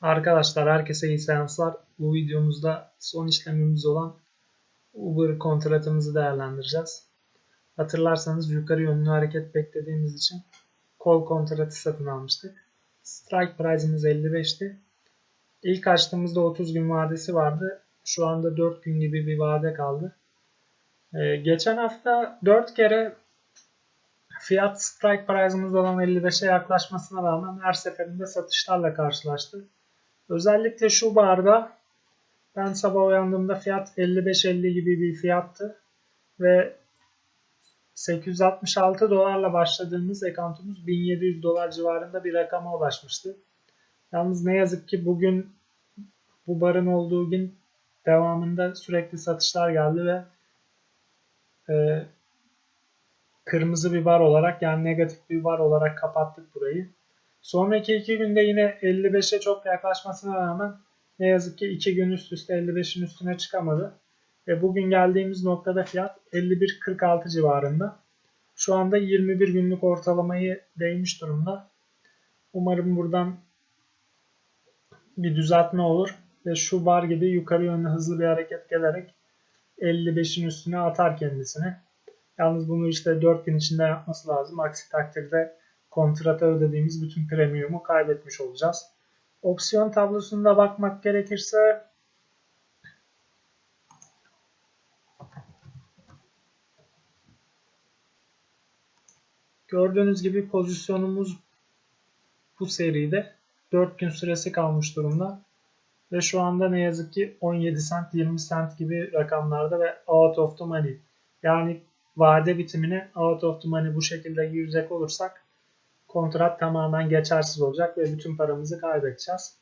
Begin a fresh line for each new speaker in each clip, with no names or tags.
Arkadaşlar herkese iyi seanslar. Bu videomuzda son işlemimiz olan Uber kontratımızı değerlendireceğiz. Hatırlarsanız yukarı yönlü hareket beklediğimiz için kol kontratı satın almıştık. Strike price'ımız 55'ti. İlk açtığımızda 30 gün vadesi vardı. Şu anda 4 gün gibi bir vade kaldı. Ee, geçen hafta 4 kere fiyat strike price'ımız olan 55'e yaklaşmasına rağmen her seferinde satışlarla karşılaştı. Özellikle şu barda ben sabah uyandığımda fiyat 55-50 gibi bir fiyattı ve 866 dolarla başladığımız ekantumuz 1700 dolar civarında bir rakama ulaşmıştı. Yalnız ne yazık ki bugün bu barın olduğu gün devamında sürekli satışlar geldi ve e, kırmızı bir bar olarak yani negatif bir bar olarak kapattık burayı. Sonraki iki günde yine 55'e çok yaklaşmasına rağmen ne yazık ki iki gün üst üste 55'in üstüne çıkamadı. Ve bugün geldiğimiz noktada fiyat 51.46 civarında. Şu anda 21 günlük ortalamayı değmiş durumda. Umarım buradan bir düzeltme olur ve şu bar gibi yukarı yönlü hızlı bir hareket gelerek 55'in üstüne atar kendisini. Yalnız bunu işte 4 gün içinde yapması lazım. Aksi takdirde kontrata ödediğimiz bütün premiumu kaybetmiş olacağız. Opsiyon tablosunda bakmak gerekirse gördüğünüz gibi pozisyonumuz bu seride 4 gün süresi kalmış durumda. Ve şu anda ne yazık ki 17 cent 20 cent gibi rakamlarda ve out of the money. Yani vade bitimine out of the money bu şekilde girecek olursak kontrat tamamen geçersiz olacak ve bütün paramızı kaybedeceğiz.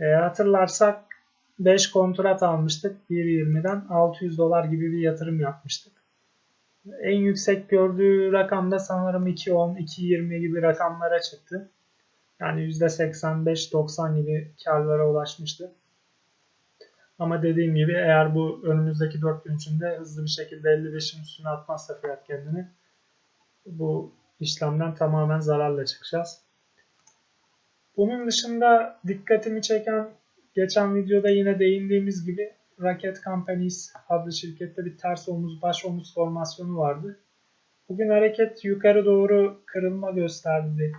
E, hatırlarsak 5 kontrat almıştık 1.20'den 600 dolar gibi bir yatırım yapmıştık. En yüksek gördüğü rakamda sanırım 2.10, 2.20 gibi rakamlara çıktı. Yani %85-90 gibi karlara ulaşmıştı. Ama dediğim gibi eğer bu önümüzdeki 4 gün içinde hızlı bir şekilde 55'in üstüne atmazsa fiyat kendini bu işlemden tamamen zararla çıkacağız. Bunun dışında dikkatimi çeken geçen videoda yine değindiğimiz gibi Rocket Companies adlı şirkette bir ters omuz baş omuz formasyonu vardı. Bugün hareket yukarı doğru kırılma gösterdi.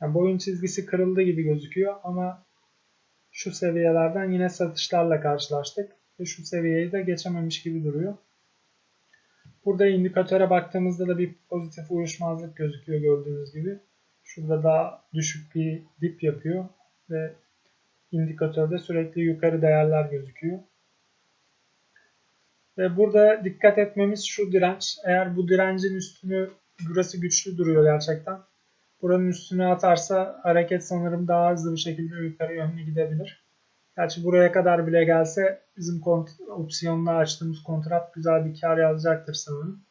Yani boyun çizgisi kırıldı gibi gözüküyor ama şu seviyelerden yine satışlarla karşılaştık ve şu seviyeyi de geçememiş gibi duruyor. Burada indikatöre baktığımızda da bir pozitif uyuşmazlık gözüküyor gördüğünüz gibi. Şurada daha düşük bir dip yapıyor ve indikatörde sürekli yukarı değerler gözüküyor. Ve burada dikkat etmemiz şu direnç. Eğer bu direncin üstünü burası güçlü duruyor gerçekten. Buranın üstüne atarsa hareket sanırım daha hızlı bir şekilde yukarı yönlü gidebilir. Gerçi buraya kadar bile gelse bizim opsiyonla açtığımız kontrat güzel bir kar yazacaktır sanırım.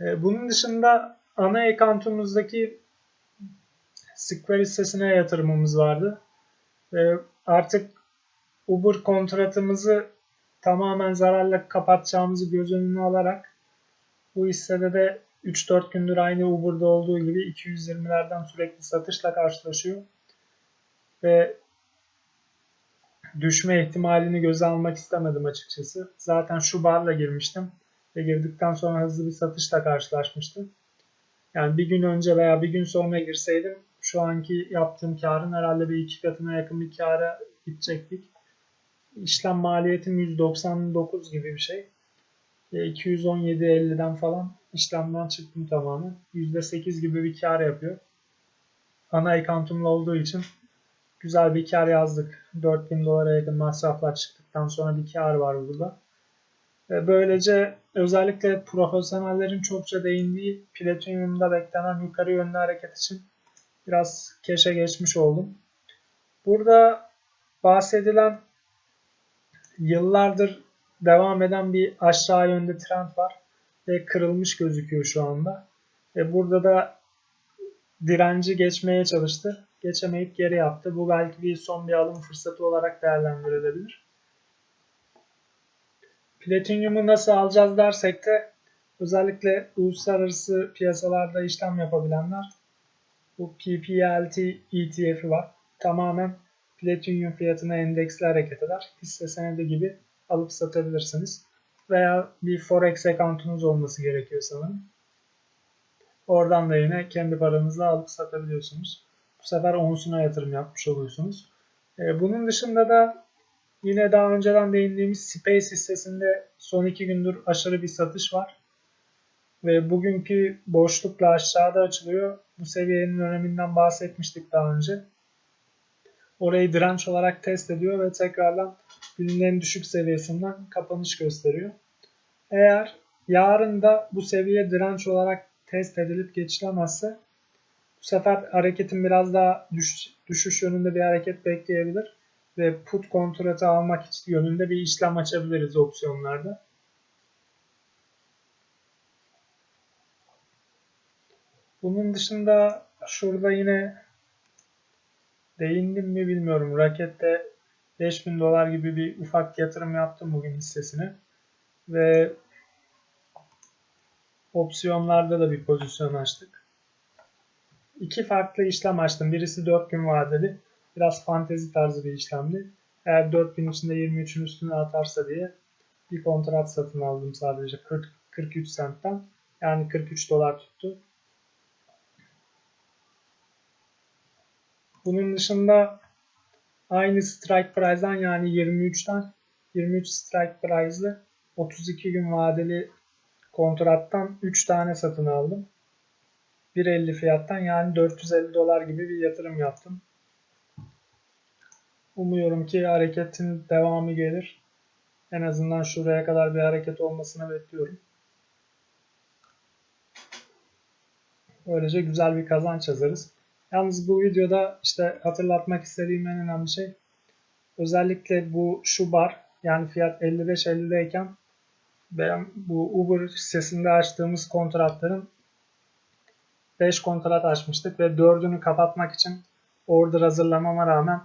Ee, bunun dışında ana ekantumuzdaki Square hissesine yatırımımız vardı. Ee, artık Uber kontratımızı tamamen zararla kapatacağımızı göz önüne alarak bu hissede de 3-4 gündür aynı Uber'da olduğu gibi 220'lerden sürekli satışla karşılaşıyor. Ve düşme ihtimalini göze almak istemedim açıkçası. Zaten şu barla girmiştim ve girdikten sonra hızlı bir satışla karşılaşmıştım. Yani bir gün önce veya bir gün sonra girseydim şu anki yaptığım karın herhalde bir iki katına yakın bir kara gidecektik. İşlem maliyetim 199 gibi bir şey. 217.50'den falan işlemden çıktım tamamen. %8 gibi bir kar yapıyor. Ana ekantumla olduğu için güzel bir kar yazdık. 4000 dolara yakın masraflar çıktıktan sonra bir kar var burada. Böylece özellikle profesyonellerin çokça değindiği platinyumda beklenen yukarı yönlü hareket için biraz keşe geçmiş oldum. Burada bahsedilen yıllardır devam eden bir aşağı yönde trend var ve kırılmış gözüküyor şu anda. Ve burada da direnci geçmeye çalıştı. Geçemeyip geri yaptı. Bu belki bir son bir alım fırsatı olarak değerlendirilebilir. Platinyumu nasıl alacağız dersek de özellikle uluslararası piyasalarda işlem yapabilenler bu PPLT ETF'i var. Tamamen Platinum fiyatına endeksli hareket eder. Hisse senedi gibi alıp satabilirsiniz. Veya bir Forex account'unuz olması gerekiyor sanırım. Oradan da yine kendi paranızla alıp satabiliyorsunuz. Bu sefer onsuna yatırım yapmış oluyorsunuz. Ee, bunun dışında da yine daha önceden değindiğimiz Space hissesinde son iki gündür aşırı bir satış var. Ve bugünkü boşlukla aşağıda açılıyor. Bu seviyenin öneminden bahsetmiştik daha önce. Orayı direnç olarak test ediyor ve tekrardan günün en düşük seviyesinden kapanış gösteriyor. Eğer yarın da bu seviye direnç olarak test edilip geçilemezse bu sefer hareketin biraz daha düş, düşüş yönünde bir hareket bekleyebilir ve put kontratı almak için yönünde bir işlem açabiliriz opsiyonlarda. Bunun dışında şurada yine değindim mi bilmiyorum. Rakette 5000 dolar gibi bir ufak yatırım yaptım bugün hissesine. Ve opsiyonlarda da bir pozisyon açtık. İki farklı işlem açtım. Birisi 4 gün vadeli. Biraz fantezi tarzı bir işlemdi. Eğer 4 gün içinde 23'ün üstüne atarsa diye bir kontrat satın aldım sadece 40, 43 centten. Yani 43 dolar tuttu. Bunun dışında aynı strike price'dan yani 23'ten 23 strike price'lı 32 gün vadeli kontrattan 3 tane satın aldım. 1.50 fiyattan yani 450 dolar gibi bir yatırım yaptım. Umuyorum ki hareketin devamı gelir. En azından şuraya kadar bir hareket olmasını bekliyorum. Böylece güzel bir kazanç yazarız. Yalnız bu videoda işte hatırlatmak istediğim en önemli şey özellikle bu şu bar yani fiyat 55-50'deyken ben bu Uber hissesinde açtığımız kontratların 5 kontrat açmıştık ve 4'ünü kapatmak için order hazırlamama rağmen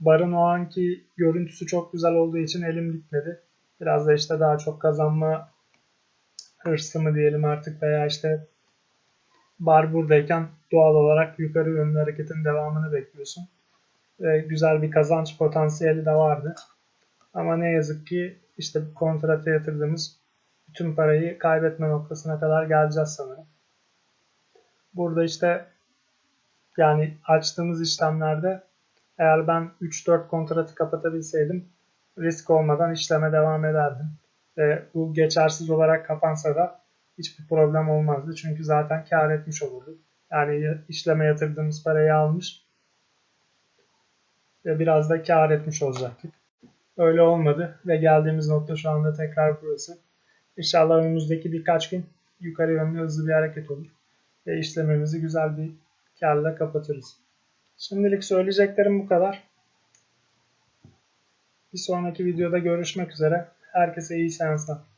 barın o anki görüntüsü çok güzel olduğu için elim gitmedi. Biraz da işte daha çok kazanma hırsı mı diyelim artık veya işte bar buradayken doğal olarak yukarı yönlü hareketin devamını bekliyorsun. Ve güzel bir kazanç potansiyeli de vardı. Ama ne yazık ki işte kontrata yatırdığımız bütün parayı kaybetme noktasına kadar geleceğiz sanırım. Burada işte yani açtığımız işlemlerde eğer ben 3-4 kontratı kapatabilseydim risk olmadan işleme devam ederdim. Ve bu geçersiz olarak kapansa da hiçbir problem olmazdı. Çünkü zaten kar etmiş olurduk. Yani işleme yatırdığımız parayı almış ve biraz da kar etmiş olacaktık. Öyle olmadı ve geldiğimiz nokta şu anda tekrar burası. İnşallah önümüzdeki birkaç gün yukarı yönlü hızlı bir hareket olur ve işlemimizi güzel bir karla kapatırız. Şimdilik söyleyeceklerim bu kadar. Bir sonraki videoda görüşmek üzere. Herkese iyi seanslar.